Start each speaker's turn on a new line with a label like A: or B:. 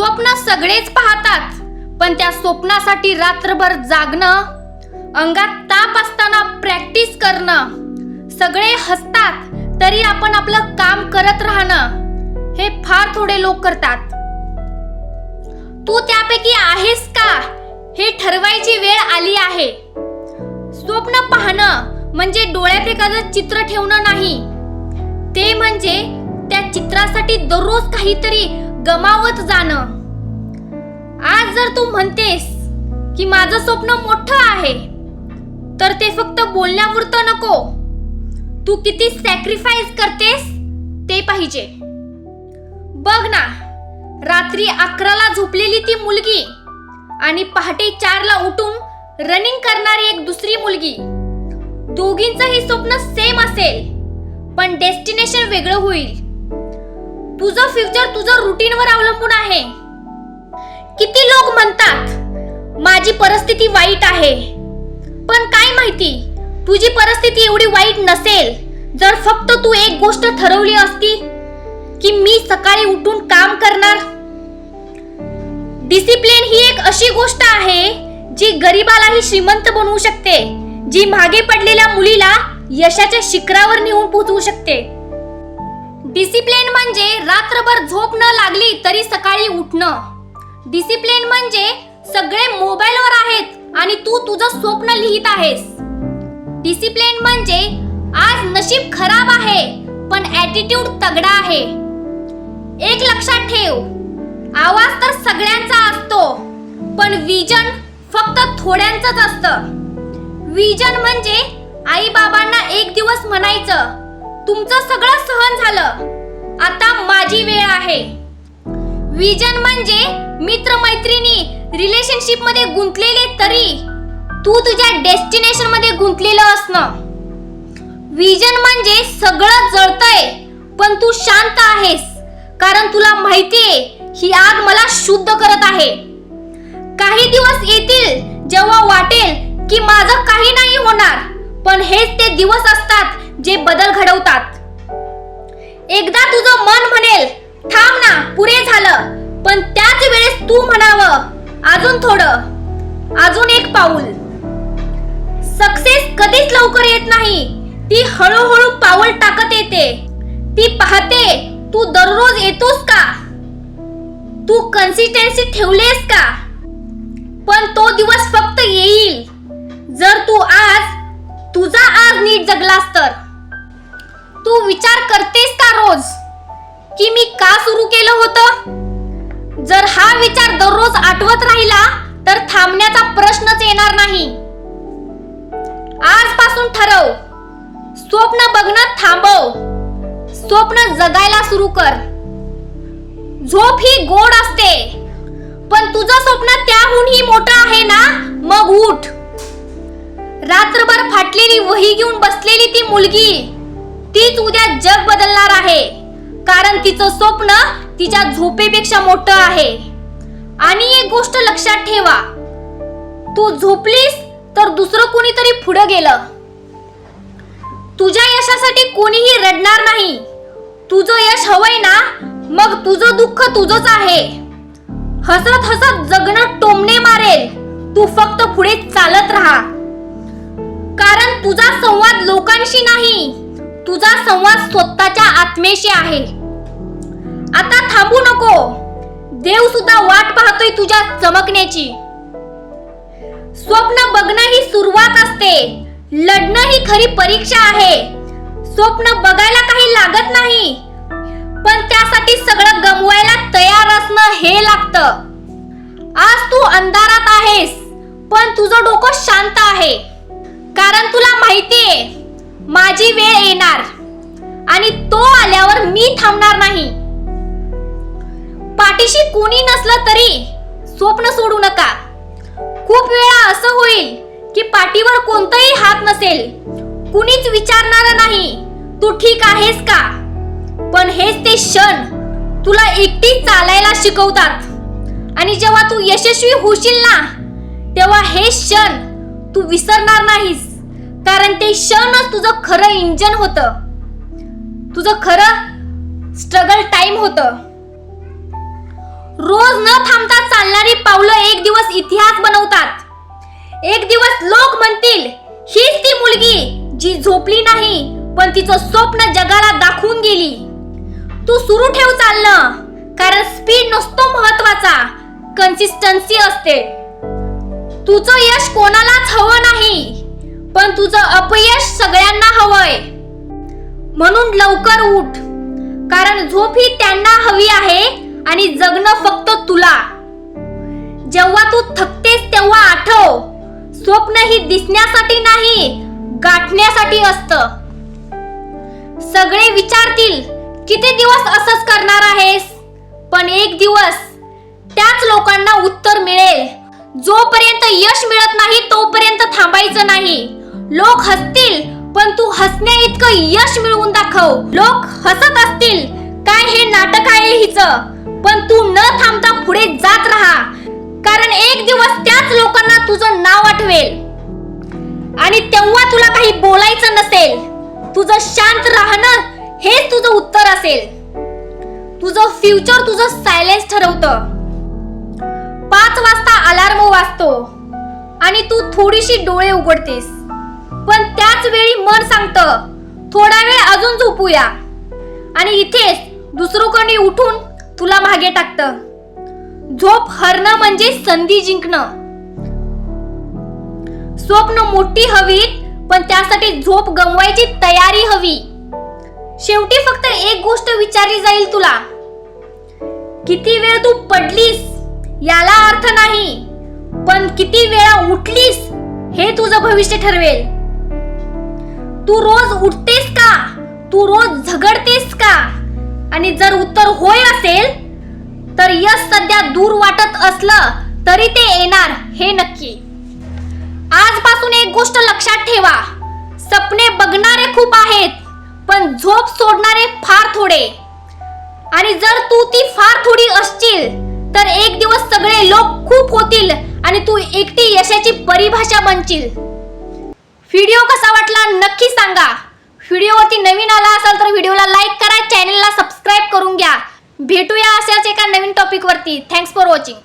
A: स्वप्न सगळेच पाहतात. पण त्या स्वप्नासाठी रात्रभर जागणं अंगात ताप असताना प्रॅक्टिस करणं सगळे हसतात तरी आपण आपलं काम करत राहणं हे फार थोडे लोक करतात. तू त्यापैकी आहेस का? हे ठरवायची वेळ आली आहे. स्वप्न पाहणं म्हणजे डोळ्यात एखादं चित्र ठेवणं नाही. ते म्हणजे त्या चित्रासाठी दररोज काहीतरी गमावत जाणं. आज जर तू म्हणतेस की माझं स्वप्न मोठं आहे तर ते फक्त बोलण्यापुरतं नको. तू किती सॅक्रिफाईस करतेस ते पाहिजे. बघ ना रात्री अकराला झोपलेली ती मुलगी आणि पहाटे चारला उठून रनिंग करणारी एक दुसरी मुलगी. दोघींचंही स्वप्न सेम असेल पण डेस्टिनेशन वेगळं होईल. तुझं फ्युचर तुझं रुटीनवर अवलंबून आहे. किती लोक म्हणतात माझी परिस्थिती वाईट आहे. पण काय माहिती तुझी परिस्थिती एवढी वाईट नसेल जर फक्त तू एक गोष्ट ठरवली असती की मी सकाळी उठून काम करणार. डिसिप्लिन ही एक अशी गोष्ट आहे जी गरीबालाही श्रीमंत बनवू शकते जी मागे पडलेल्या मुलीला यशाच्या शिखरावर नेऊन पोहोचवू शकते. डिसिप्लिन म्हणजे रात्रभर झोप न लागली तरी सकाळी उठणं. डिसिप्लिन म्हणजे सगळे मोबाईलवर आहेत आणि तू तुझं स्वप्न लिहित आहेस. डिसिप्लिन म्हणजे आज नशीब खराब आहे पण ॲटिट्यूड तगडा आहे. एक लक्षात ठेव आवाज तर सगळ्यांचा असतो पण विजन फक्त थोड्यांचंच असतं. विजन म्हणजे आई बाबांना एक दिवस म्हणायचं तुमचं सगळं सहन झालं. आता माझी वेळ आहे. विजन म्हणजे मित्रमैत्रिणी रिलेशनशिपमध्ये गुंतलेले तरी तू तुझ्या डेस्टिनेशनमध्ये गुंतलेलं असणं. विजन म्हणजे सगळं जळतंय पण तू शांत आहेस. कारण तुला माहितीये ही आग मला शुद्ध करत आहे. काही दिवस येतील जेव्हा वाटेल की माझं काही नाही होणार पण हेच ते दिवस असतात जे बदल घडवतात. एकदा तुझं मन म्हणेल थांब ना पुरे झालं. पण त्याच वेळेस तू म्हणावं अजून थोडं अजून एक पाऊल. सक्सेस कधीच लवकर येत नाही. ती हळूहळू पाऊल टाकत येते. ती पाहते तू दररोज येतोस का? तू कन्सिस्टन्सी ठेवलेस का? पण तो दिवस फक्त होणार नाही. आजपासून ठरव. स्वप्न बघणं थांबव. स्वप्न जगायला सुरू कर. झोप ही गोड असते. पण तुझं स्वप्न त्याहूनही मोठं आहे ना? मग उठ. रात्रभर फाटलेली वही घेऊन बसलेली ती मुलगी तीच उद्या जग बदलणार आहे. कारण तिचं स्वप्न तिच्या झोपेपेक्षा मोठं आहे. आणि एक गोष्ट लक्षात ठेवा. तू झोपलीस तर दुसरं कोणीतरी पुढं गेलं. तुझ्या यशासाठी कोणीही रडणार नाही. तुझं यश हवंय ना मग तुझं दुःख तुझंच आहे. हसत हसत जगणं टोमणे मारेल. तू फक्त पुढे चालत राहा. कारण तुझा संवाद लोकांशी नाही तुझा संवाद स्वतःच्या आत्मेशी आहे. आता थांबू नको. देव सुद्धा वाट पाहतोय तुझ्या चमकण्याची. स्वप्न बघणं ही सुरुवात असते. लढणं ही खरी परीक्षा आहे. स्वप्न बघायला काही लागत नाही. पण त्यासाठी सगळं गमवायला तयार असणं हे लागतं. आज तू अंधारात आहेस पण तुझं डोकं शांत आहे. कारण तुला माहितीये माझी वेळ येणार. आणि तो आल्यावर मी थांबणार नाही. पाठीशी कोणी नसलं तरी स्वप्न सोडू नका. खूप वेळा असं होईल की पाठीवर कोणताही हात नसेल. कुणीच विचारणार नाही तू ठीक आहेस का? पण हेच ते क्षण तुला एकटी चालायला शिकवतात. आणि जेव्हा तू यशस्वी होशील ना तेव्हा हे क्षण तू विसरणार नाहीस कारण ते क्षणच तुझं खरं इंजन होतं. तुझं खरं स्ट्रगल टाइम होतं. रोज न थांबता चालणारी पावलं एक दिवस इतिहास बनवतात. एक दिवस लोक म्हणतील हीच ती मुलगी जी झोपली नाही पण तिचं स्वप्न जगाला दाखवून गेली. तू सुरू ठेव चालणं कारण स्पीड नसतो महत्त्वाचा कन्सिस्टन्सी असते. तुझं यश कोणालाच हवं नाही पण तुझं अपयश सगळ्यांना हवंय. म्हणून लवकर उठ कारण झोप ही त्यांना हवी आहे आणि जगणं फक्त तुला. जेव्हा तू थकतेस तेव्हा आठव स्वप्न ही दिसण्यासाठी नाही गाठण्यासाठी असत. सगळे विचारतील किती दिवस असंच करणार आहेस? पण एक दिवस त्याच लोकांना उत्तर मिळेल. जोपर्यंत यश मिळत नाही तोपर्यंत थांबायचं नाही. लोक हसतील पण तू हसण्या इतकं यश मिळवून दाखव. लोक हसत असतील काय हे नाटक आहे हिचं? पण तू न थांबता पुढे जात राहा. कारण एक दिवस त्याच लोकांना तुझं नाव आठवेल. आणि तेव्हा तुला काही बोलायचं नसेल. तुझं शांत राहणं हेच तुझं उत्तर असेल. तुझं फ्युचर तुझं सायलेन्स ठरवतं. पाच वाजता अलार्म वाजतो. आणि तू थोडीशी डोळे उघडतेस. पण त्याच वेळी मन सांगतं थोडा वेळ अजून झोपूया. आणि इथेच दुसरं कोणी उठून तुला मागे टाकतं. झोप हरणं म्हणजे संधी जिंकणं. स्वप्न मोठी हवीत पण त्यासाठी झोप गमवायची तयारी हवी. शेवटी फक्त एक गोष्ट विचारली जाईल तुला. किती वेळ तू पडलीस याला अर्थ नाही पण किती वेळा उठलीस हे तुझं भविष्य ठरवेल. तू रोज उठतेस का? तू रोज झगडतेस का? आणि जर उत्तर होय असेल तर यश सध्या दूर वाटत असलं तरी ते येणार हे नक्की. आजपासून एक गोष्ट लक्षात ठेवा. सपने बघणारे खूप आहेत पण झोप सोडणारे फार थोडे. आणि जर तू ती फार थोडी असशील तर एक दिवस सगळे लोक खूप होतील आणि तू एकटी यशाची परिभाषा बनशील. व्हिडिओ कसा वाटला नक्की सांगा. व्हिडिओवरती नवीन आला असाल तर व्हिडिओला लाईक करा चॅनलला सबस्क्राईब करून घ्या. भेटूया अशाच एका नवीन टॉपिकवरती थँक्स फॉर वॉचिंग